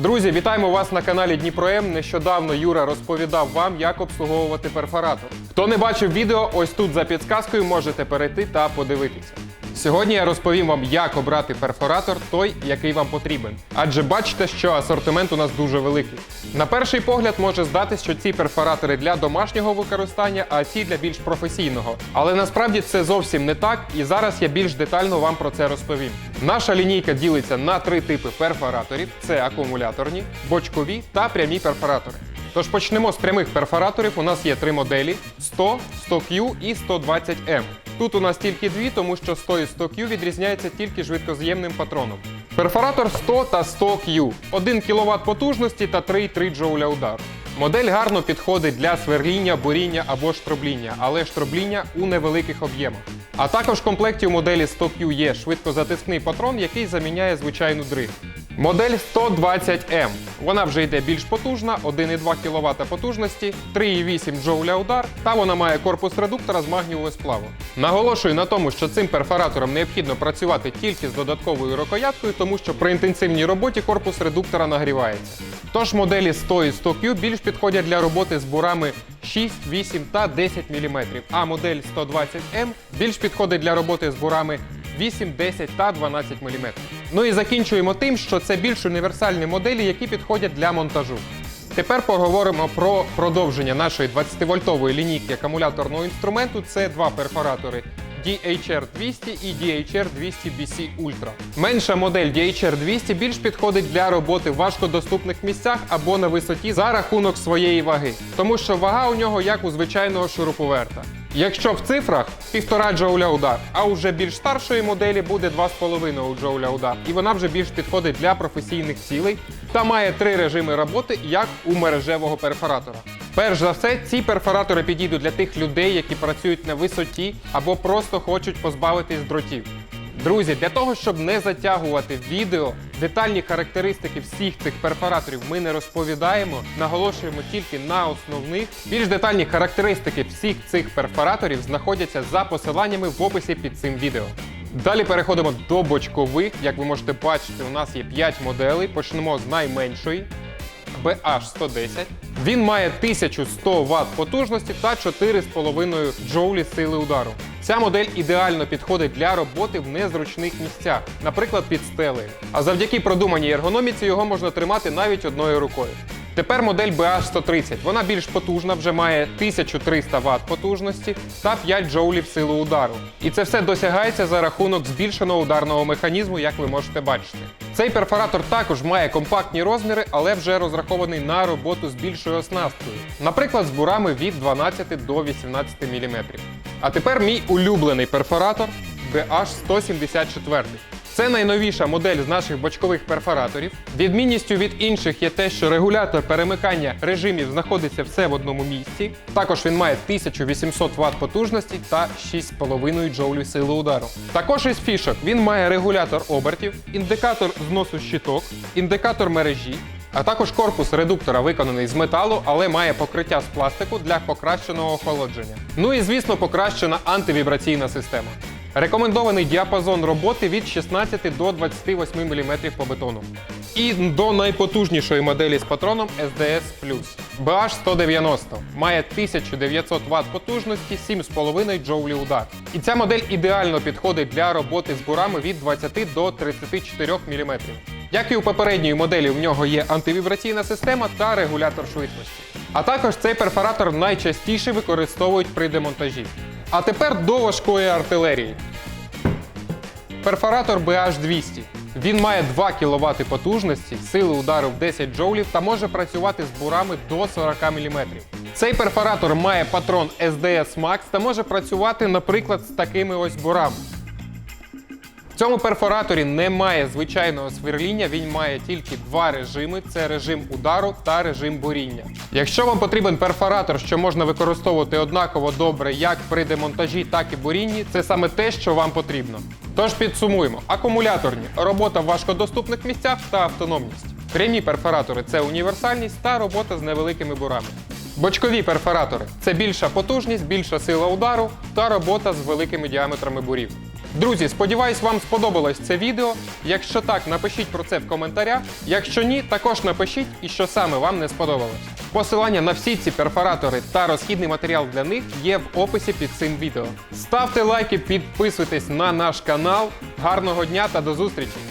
Друзі, вітаємо вас на каналі Дніпром. Нещодавно Юра розповідав вам, як обслуговувати перфоратор. Хто не бачив відео, ось тут за підсказкою можете перейти та подивитися. Сьогодні я розповім вам, як обрати перфоратор той, який вам потрібен. Адже бачите, що асортимент у нас дуже великий. На перший погляд може здатись, що ці перфоратори для домашнього використання, а ці для більш професійного. Але насправді це зовсім не так, і зараз я більш детально вам про це розповім. Наша лінійка ділиться на три типи перфораторів: це акумуляторні, бочкові та прямі перфоратори. Тож почнемо з прямих перфораторів. У нас є три моделі: 100, 100Q і 120M. Тут у нас тільки дві, тому що 100 і 100Q відрізняються тільки швидкоз'ємним патроном. Перфоратор 100 та 100Q. 1 кВт потужності та 3,3 джоуля удару. Модель гарно підходить для сверління, буріння або штробління, але штробління у невеликих об'ємах. А також в комплекті у моделі 100Q є швидкозатискний патрон, який заміняє звичайну дриль. Модель 120M. Вона вже йде більш потужна, 1,2 кВт потужності, 3,8 джоуля удар, та вона має корпус редуктора з магнієвого сплаву. Наголошую на тому, що цим перфоратором необхідно працювати тільки з додатковою рукояткою, тому що при інтенсивній роботі корпус редуктора нагрівається. Тож моделі 100 і 100Q більш підходять для роботи з бурами 6, 8 та 10 мм, а модель 120M більш підходить для роботи з бурами 8, 10 та 12 мм. Ну і закінчуємо тим, що це більш універсальні моделі, які підходять для монтажу. Тепер поговоримо про продовження нашої 20-вольтової лінійки акумуляторного інструменту. Це два перфоратори DHR200 і DHR200BC Ultra. Менша модель DHR200 більш підходить для роботи в важкодоступних місцях або на висоті за рахунок своєї ваги, тому що вага у нього як у звичайного шуруповерта. Якщо в цифрах 1,5 джоуля удар, а уже більш старшої моделі буде 2,5 джоуля удар, і вона вже більш підходить для професійних цілей та має три режими роботи, як у мережевого перфоратора. Перш за все, ці перфоратори підійдуть для тих людей, які працюють на висоті або просто хочуть позбавитись дротів. Друзі, для того, щоб не затягувати відео, детальні характеристики всіх цих перфораторів ми не розповідаємо, наголошуємо тільки на основних. Більш детальні характеристики всіх цих перфораторів знаходяться за посиланнями в описі під цим відео. Далі переходимо до бочкових. Як ви можете бачити, у нас є 5 моделей. Почнемо з найменшої. BH110. Він має 1100 Вт потужності та 4,5 джоулі сили удару. Ця модель ідеально підходить для роботи в незручних місцях, наприклад, під стелею. А завдяки продуманій ергономіці його можна тримати навіть одною рукою. Тепер модель BH130. Вона більш потужна, вже має 1300 Вт потужності та 5 джоулів сили удару. І це все досягається за рахунок збільшеного ударного механізму, як ви можете бачити. Цей перфоратор також має компактні розміри, але вже розрахований на роботу з більшою оснасткою, наприклад, з бурами від 12 до 18 мм. А тепер мій улюблений перфоратор BH174. Це найновіша модель з наших бочкових перфораторів. Відмінністю від інших є те, що регулятор перемикання режимів знаходиться все в одному місці. Також він має 1800 Вт потужності та 6,5 джоулів сили удару. Також із фішок він має регулятор обертів, індикатор зносу щиток, індикатор мережі. А також корпус редуктора виконаний з металу, але має покриття з пластику для покращеного охолодження. Ну і звісно, покращена антивібраційна система. Рекомендований діапазон роботи від 16 до 28 мм по бетону. І до найпотужнішої моделі з патроном SDS BH190 має 1900 Вт потужності, 7,5 джоулів удар. І ця модель ідеально підходить для роботи з бурами від 20 до 34 мм. Як і у попередньої моделі, в нього є антивібраційна система та регулятор швидкості. А також цей перфоратор найчастіше використовують при демонтажі. А тепер до важкої артилерії. Перфоратор BH200. Він має 2 кВт потужності, сили удару в 10 джоулів та може працювати з бурами до 40 мм. Цей перфоратор має патрон SDS Max та може працювати, наприклад, з такими ось бурами. Цьому перфораторі немає звичайного сверління, він має тільки два режими: це режим удару та режим буріння. Якщо вам потрібен перфоратор, що можна використовувати однаково добре як при демонтажі, так і бурінні, це саме те, що вам потрібно. Тож підсумуємо: акумуляторні робота в важкодоступних місцях та автономність. Прямі перфоратори це універсальність та робота з невеликими бурами. Бочкові перфоратори це більша потужність, більша сила удару та робота з великими діаметрами бурів. Друзі, сподіваюсь, вам сподобалось це відео. Якщо так, напишіть про це в коментарях. Якщо ні, також напишіть і що саме вам не сподобалось. Посилання на всі ці перфоратори та розхідний матеріал для них є в описі під цим відео. Ставте лайки, підписуйтесь на наш канал. Гарного дня та до зустрічі!